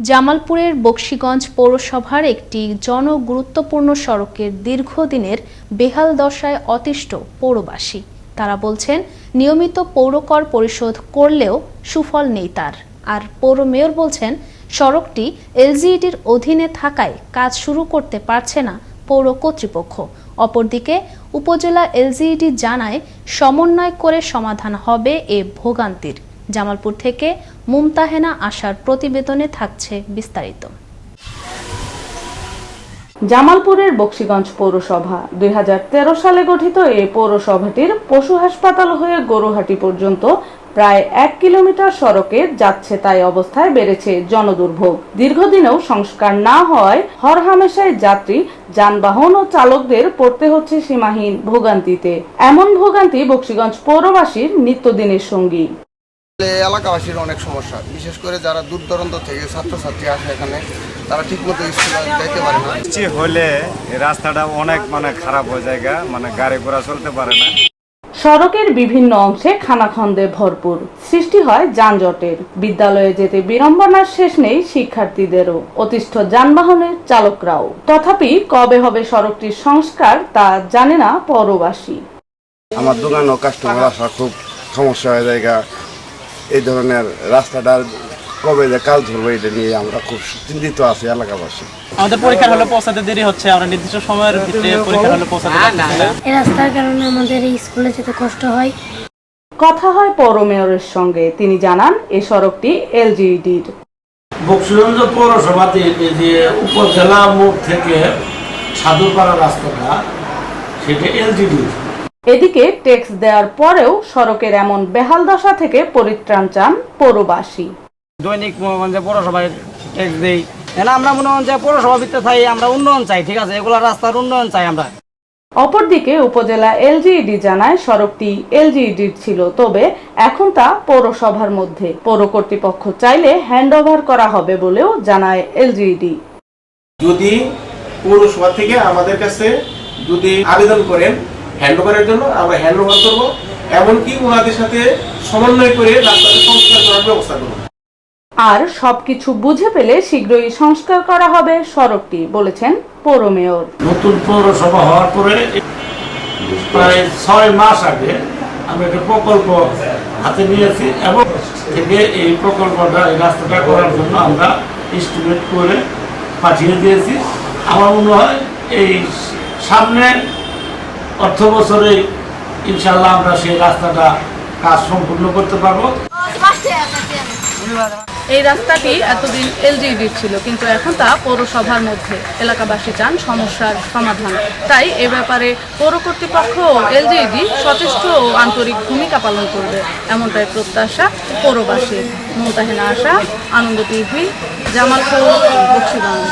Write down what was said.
জামালপুরের বক্সিগঞ্জ পৌরসভার একটি জনগুরুত্বপূর্ণ সড়কের দীর্ঘদিনের বেহাল দশায় অতিষ্ঠ পৌরবাসী। তারা বলছেন, নিয়মিত পৌরকর পরিশোধ করলেও সুফল নেই তার। আর পৌর মেয়র বলছেন, সড়কটি এলজিইডির অধীনে থাকায় কাজ শুরু করতে পারছে না পৌর কর্তৃপক্ষ। অপরদিকে, উপজেলা এলজিইডি জানায়, সমন্বয় করে সমাধান হবে এ ভোগান্তির। জামালপুর থেকে মুমতাহেনা আসার প্রতিবেদনে থাকছে বিস্তারিত। জামালপুরের বক্সিগঞ্জ পৌরসভা, দুই সালে গঠিত এই পৌরসভাটির পশু হাসপাতাল হয়ে গরুহাটি পর্যন্ত প্রায় এক কিলোমিটার সড়কে যাচ্ছে তাই অবস্থায় বেড়েছে জনদুর্ভোগ। দীর্ঘদিনেও সংস্কার না হওয়ায় হরহামেশায় যাত্রী, যানবাহন ও চালকদের পড়তে হচ্ছে সীমাহীন ভোগান্তিতে। এমন ভোগান্তি বক্সিগঞ্জ পৌরবাসীর নিত্যদিনের সঙ্গী। এলাকাবাসীর অনেক সমস্যা। বিশেষ করে যারা দূর দূরান্ত থেকে ছাত্রছাত্রী আসে এখানে তারা ঠিকমতো স্কুলে যাইতে পারে না। বৃষ্টি হলে রাস্তাটা অনেক মানে খারাপ হয়ে যায় মানে গাড়ি ঘোড়া চলতে পারে না। সড়কের বিভিন্ন অংশে খানাখন্দে ভরপুর। সৃষ্টি হয় যানজটের। বিদ্যালয়ে যেতে বিড়ম্বনার শেষ নেই শিক্ষার্থীদেরও। অতিষ্ঠ যানবাহনের চালকরাও। তথাপি কবে হবে সড়কটির সংস্কার তা জানে না পরবাসী। আমার দোকান ও কাস্টমার আসা খুব সমস্যা হয়ে যায়। এই ধরনের রাস্তাটা কবে যে কাজ ধরবো এটা নিয়ে আমরা খুব চিন্তিত আছি এলাকাবাসী। আমাদের পরীক্ষার হলে পৌঁছাতে দেরি হচ্ছে আমরা নির্দিষ্ট সময়ের ভিতরে পরীক্ষার হলে পৌঁছাতে এই রাস্তার কারণে আমাদের এই স্কুলে যেতে কষ্ট হয়। কথা হয় পৌর মেয়রের সঙ্গে তিনি জানান এই সড়কটি এলজিইডির। বক্সিগঞ্জ পৌরসভাতে এই যে উপজেলা মোড় থেকে সাধুপাড়া রাস্তাটা সেটা এলজিডি এদিকে ট্যাক্স দেওয়ার পরেও সড়কের এমন বেহাল দশা থেকে পরিত্রাণ চান পৌরবাসী। দৈনিক মনে পৌরসভায় ট্যাক্স দেই। না আমরা মনে হয় যে পৌরসভা ভিতরে থাই আমরা উন্নয়ন চাই ঠিক আছে? এগুলো রাস্তার উন্নয়ন চাই আমরা। অপরদিকে উপজেলা এলজিইডি জানায় সড়কটি এলজিইডির ছিল তবে এখন তা পৌরসভার মধ্যে। পৌর কর্তৃপক্ষ চাইলে হ্যান্ডওভার করা হবে বলেও জানায় এলজিইডি। যদি পৌরসভা থেকে আমাদের কাছে যদি আবেদন করেন হ্যান্ডওভারের জন্য আমরা হ্যান্ডওভার করব এমনকি ওনাদের সাথে সমন্বয় করে রাস্তাটা সংস্কার করার ব্যবস্থা করব। আর সবকিছু বুঝে পেলে শীঘ্রই সংস্কার করা হবে সড়কটি বলেছেন পৌর মেয়র। নতুন পৌরসভা হওয়ার পরে প্রায় ছয় মাস আগে আমি একটা প্রকল্প হাতে নিয়েছি এবং থেকে এই প্রকল্পটা এই রাস্তাটা করার জন্য আমরা এস্টিমেট করে পাঠিয়ে দিয়েছি। আমার মনে হয় এই সামনে অর্থ বছরে ইনশাল্লাহ আমরা সেই রাস্তাটা কাজ সম্পূর্ণ করতে পারব। এই রাস্তাটি এতদিন এলজিডি ছিল, কিন্তু এখন তা পৌরসভার মধ্যে। এলাকাবাসী চান সমস্যার সমাধান। তাই এ ব্যাপারে পৌর কর্তৃপক্ষ ও এলজিডি সচেষ্ট ও আন্তরিক ভূমিকা পালন করবে, এমনটাই প্রত্যাশা পৌরবাসীর। মোতাহেনা আশা, আনন্দ টিভি, জামালপুর, বক্সিগঞ্জ।